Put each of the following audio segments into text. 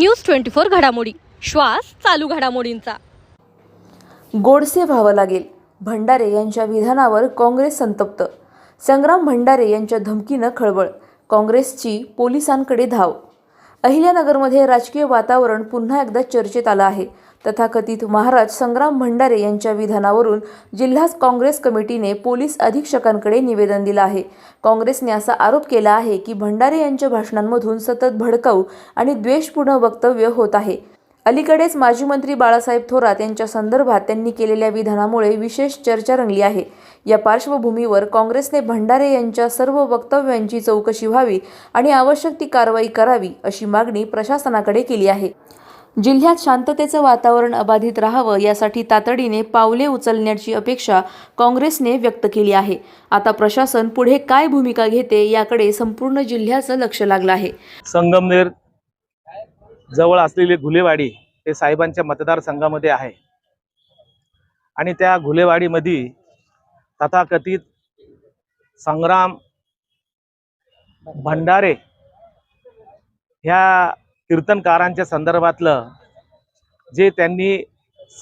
News twenty four घडामोडी. श्वास चालू घडामोडींचा. गोडसे व्हावं लागेल. भंडारे यांच्या विधानावर काँग्रेस संतप्त. संग्राम भंडारे यांच्या धमकीनं खळबळ. काँग्रेसची पोलिसांकडे धाव. अहिल्यानगरमध्ये राजकीय वातावरण पुन्हा एकदा चर्चेत आलं आहे. तथाकथित महाराज संग्राम भंडारे यांच्या विधानावरून जिल्हा काँग्रेस कमिटीने पोलीस अधीक्षकांकडे निवेदन दिलं आहे. काँग्रेसने असा आरोप केला आहे की भंडारे यांच्या भाषणांमधून सतत भडकाऊ आणि द्वेषपूर्ण वक्तव्य होत आहे. अलीकडेच माजी मंत्री बाळासाहेब थोरात यांच्या संदर्भात त्यांनी केलेल्या विधानामुळे विशेष चर्चा रंगली आहे. या पार्श्वभूमीवर काँग्रेसने भंडारे यांच्या सर्व वक्तव्यांची चौकशी व्हावी आणि आवश्यक ती कारवाई करावी अशी मागणी प्रशासनाकडे केली आहे. जिल्ह्यात शांततेचं वातावरण अबाधित राहावं यासाठी तातडीने पावले उचलण्याची अपेक्षा काँग्रेसने व्यक्त केली आहे. आता प्रशासन पुढे काय भूमिका घेते याकडे संपूर्ण जिल्ह्याचं लक्ष लागलं आहे. संगमनेर जवळ असलेली घुलेवाडी हे साहेबांच्या मतदारसंघामध्ये आहे. आणि त्या घुलेवाडीमध्ये तथाकथित संग्राम भंडारे ह्या कीर्तनकारांच्या संदर्भातलं जे त्यांनी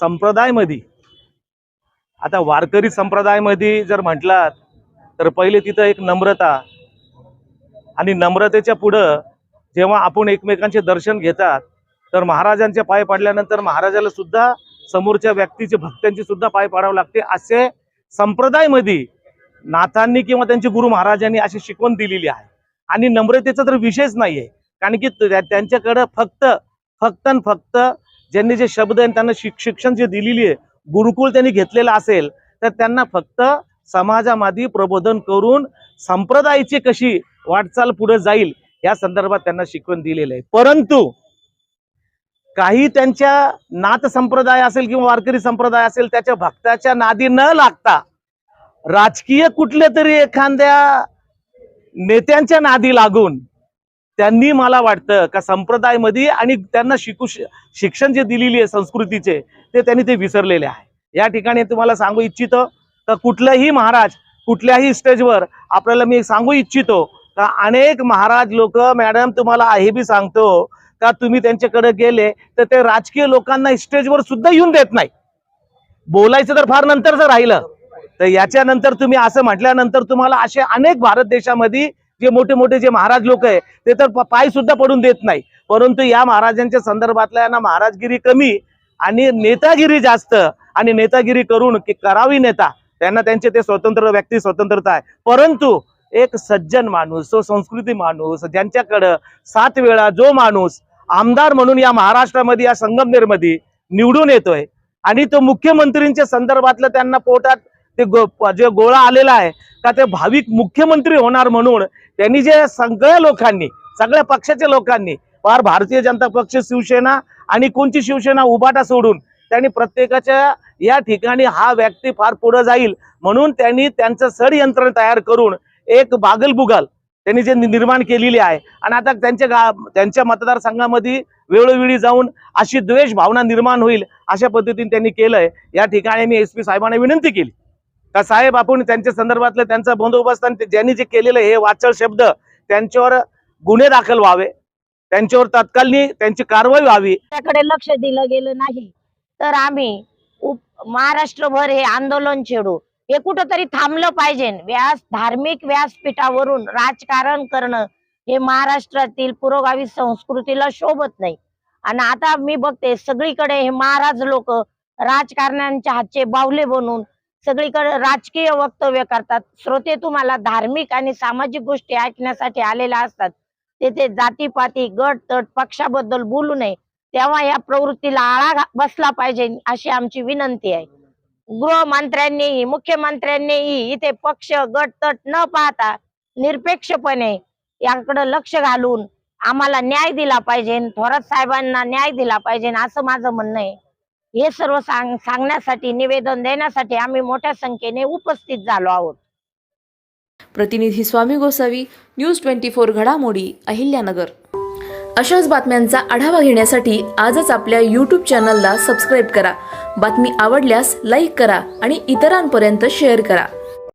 संप्रदायमध्ये आता वारकरी संप्रदायमध्ये जर म्हटलात तर पहिले तिथं एक नम्रता आणि नम्रतेच्या पुढं जेव्हा आपण एकमेकांचे दर्शन घेतात तर महाराजांचे पाय पडल्यानंतर महाराजाला सुद्धा समोरच्या व्यक्तीचे भक्तांचे सुद्धा पाय पाडावं लागते असे संप्रदायमध्ये नाथांनी किंवा त्यांचे गुरु महाराजांनी अशी शिकवण दिलेली आहे. आणि नम्रतेचा तर विषयच नाहीये. कारण की त्यांच्याकडं फक्त फक्त आणि फक्त ज्यांनी जे शब्द आणि त्यांना शिक्षण जे दिलेली आहे गुरुकुल त्यांनी घेतलेलं असेल तर त्यांना फक्त समाजामध्ये प्रबोधन करून संप्रदायाची कशी वाटचाल पुढे जाईल या संदर्भात त्यांना शिकवण दिलेलं आहे. परंतु काही त्यांच्या नाथ संप्रदाय असेल किंवा वारकरी संप्रदाय असेल त्याच्या भक्ताच्या नादी न लागता राजकीय कुठल्या तरी एखाद्या नेत्यांच्या नादी लागून त्यांनी मला वाटतं का संप्रदायमध्ये आणि त्यांना शिकू शिक्षण जे दिलेली आहे संस्कृतीचे ते त्यांनी ते विसरलेले आहे. या ठिकाणी तुम्हाला सांगू इच्छितो तर कुठल्याही महाराज कुठल्याही स्टेजवर आपल्याला मी सांगू इच्छितो का अनेक महाराज लोक मॅडम तुम्हाला हे बी सांगतो का तुम्ही त्यांच्याकडे गेले तर ते राजकीय लोकांना स्टेजवर सुद्धा येऊन देत नाही. बोलायचं तर फार नंतरच राहिलं. तर याच्यानंतर तुम्ही असं म्हटल्यानंतर तुम्हाला असे अनेक भारत देशामध्ये जे मोठे मोठे जे महाराज लोक आहे ते तर पाय सुद्धा पडून देत नाही. परंतु या महाराजांच्या संदर्भातल्या यांना महाराजगिरी कमी आणि नेतागिरी जास्त आणि नेतागिरी करून की करावी नेता त्यांना त्यांचे ते स्वतंत्र व्यक्ती स्वतंत्रता आहे. परंतु एक सज्जन माणूस तो संस्कृती माणूस ज्यांच्याकडं सात वेळा जो माणूस आमदार म्हणून या महाराष्ट्रामध्ये या संगमनेरमध्ये निवडून येतोय आणि तो मुख्यमंत्रींच्या संदर्भातलं त्यांना पोटात ते गो जे गोळा आलेला आहे का ते भाविक मुख्यमंत्री होणार म्हणून त्यांनी जे सगळ्या लोकांनी सगळ्या पक्षाच्या लोकांनी फार भारतीय जनता पक्ष शिवसेना आणि कोणची शिवसेना उभाटा सोडून त्यांनी प्रत्येकाच्या या ठिकाणी हा व्यक्ती फार पुढे जाईल म्हणून त्यांनी त्यांचं षडयंत्र तयार करून एक बागलबुगाल त्यांनी जे नि- निर्माण केलेली आहे. आणि आता त्यांच्या गा त्यांच्या मतदारसंघामध्ये वेळोवेळी जाऊन अशी द्वेष भावना निर्माण होईल अशा पद्धतीने त्यांनी केलंय. या ठिकाणी मी एस पी साहेबांना विनंती केली. का साहेब आपण त्यांच्या संदर्भातलं त्यांचा बंदोबस्त आणि ज्यांनी जे केलेलं हे वाचळ शब्द त्यांच्यावर गुन्हे दाखल व्हावे. त्यांच्यावर तत्कालनी त्यांची कारवाई व्हावी. त्याकडे लक्ष दिलं गेलं नाही. तर आम्ही महाराष्ट्रभर हे आंदोलन छेडू. हे कुठंतरी थांबलं पाहिजे. व्यास धार्मिक व्यासपीठावरून राजकारण करणं हे महाराष्ट्रातील पुरोगामी संस्कृतीला शोभत नाही. आणि आता मी बघते सगळीकडे हे महाराज लोक राजकारण्यांच्या हातचे बावले बनून सगळीकडे राजकीय वक्तव्य करतात. श्रोते तुम्हाला धार्मिक आणि सामाजिक गोष्टी ऐकण्यासाठी आलेल्या असतात. तेथे जातीपाती गट तट पक्षाबद्दल बोलू नये. तेव्हा या प्रवृत्तीला आळा घा- बसला पाहिजे अशी आमची विनंती आहे. गृहमंत्र्यांनीही मुख्यमंत्र्यांनीही इथे पक्ष गट तट न पाहता निरपेक्षपणे याकडे लक्ष घालून आम्हाला न्याय दिला पाहिजे. थोरात साहेबांना न्याय दिला पाहिजे असं माझं म्हणणं आहे. हे सर्व सांग सांगण्यासाठी निवेदन देण्यासाठी आम्ही मोठ्या संख्येने उपस्थित झालो आहोत. प्रतिनिधी Swami Gosavi news twenty four घडामोडी अहिल्यानगर. अशाच बातम्यांचा आढावा घेण्यासाठी आजच आपल्या यूट्यूब चॅनलला सबस्क्राईब करा. बातमी आवडल्यास लाईक करा आणि इतरांपर्यंत शेअर करा.